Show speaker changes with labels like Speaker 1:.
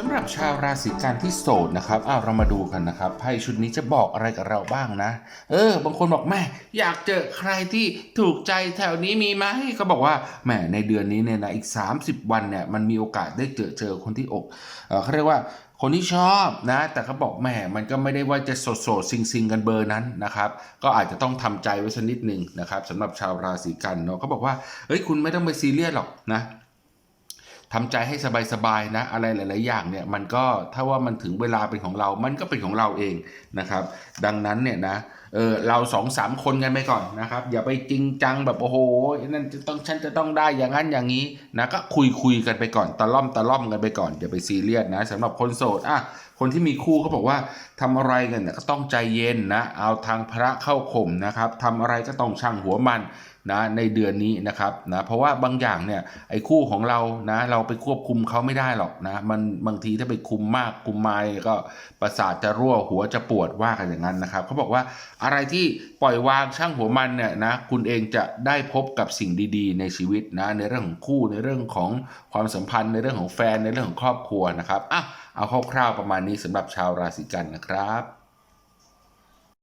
Speaker 1: สำหรับชาวราศีกันที่โสดนะครับอ้าวเรามาดูกันนะครับไพ่ชุดนี้จะบอกอะไรกับเราบ้างนะ เออ บางคนบอกแม่อยากเจอใครที่ถูกใจแถวนี้มีไหมเขาบอกว่าแหมในเดือนนี้เนี่ยนะอีก 30 วันเนี่ยมันมีโอกาสได้เจอเจอคนที่อกเออเขาเรียกว่าคนที่ชอบนะ แต่เขาบอกแหมมันก็ไม่ได้ว่าจะโสดโสดซิงซิงกันเบอร์นั้นนะครับ ก็อาจจะต้องทำใจไว้สักนิดหนึ่งนะครับสำหรับชาวราศีกันเนาะเขาบอกว่าเฮ้ยคุณไม่ต้องไปซีเรียสหรอกนะ ทำใจให้สบายๆนะ อะไรหลาย ๆ อย่างเนี่ยมันก็ถ้าว่ามันถึงเวลาเป็นของเรา มันก็เป็นของเราเองนะครับ ดังนั้นเนี่ยนะเออเราสองสามคนกันไปก่อนนะครับ อย่าไปจริงจังแบบโอ้โหนั่นจะต้องฉันจะต้องได้อย่างนั้นอย่างนี้นะก็คุยคุยกันไปก่อนตะล่อมตะล่อมกันไปก่อนอย่าไปซีเรียสนะสำหรับคนโสดอะคนที่มีคู่เขาบอกว่าทำอะไรกันเนี่ยก็ต้องใจเย็นนะเอาทางพระเข้าข่มนะครับทำอะไรก็ต้องช่างหัวมัน นะในเดือนนี้นะครับนะเพราะว่าบางอย่างเนี่ยไอ้คู่ของเรานะเราไปควบคุมเขาไม่ได้หรอกนะมันบางทีถ้าไปคุมมากคุมไม่ก็ประสาทจะรั่วหัวจะปวดว่ากันอย่างนั้นนะครับเขาบอกว่าอะไรที่ปล่อยวางช่างหัวมันเนี่ยนะคุณเองจะได้พบกับสิ่งดีๆ ในชีวิตนะในเรื่องของคู่ในเรื่องของความสัมพันธ์ ในเรื่องของแฟนในเรื่องของครอบครัวนะครับอะเอาคร่าวๆประมาณนี้สำหรับชาวราศีกันนะครับ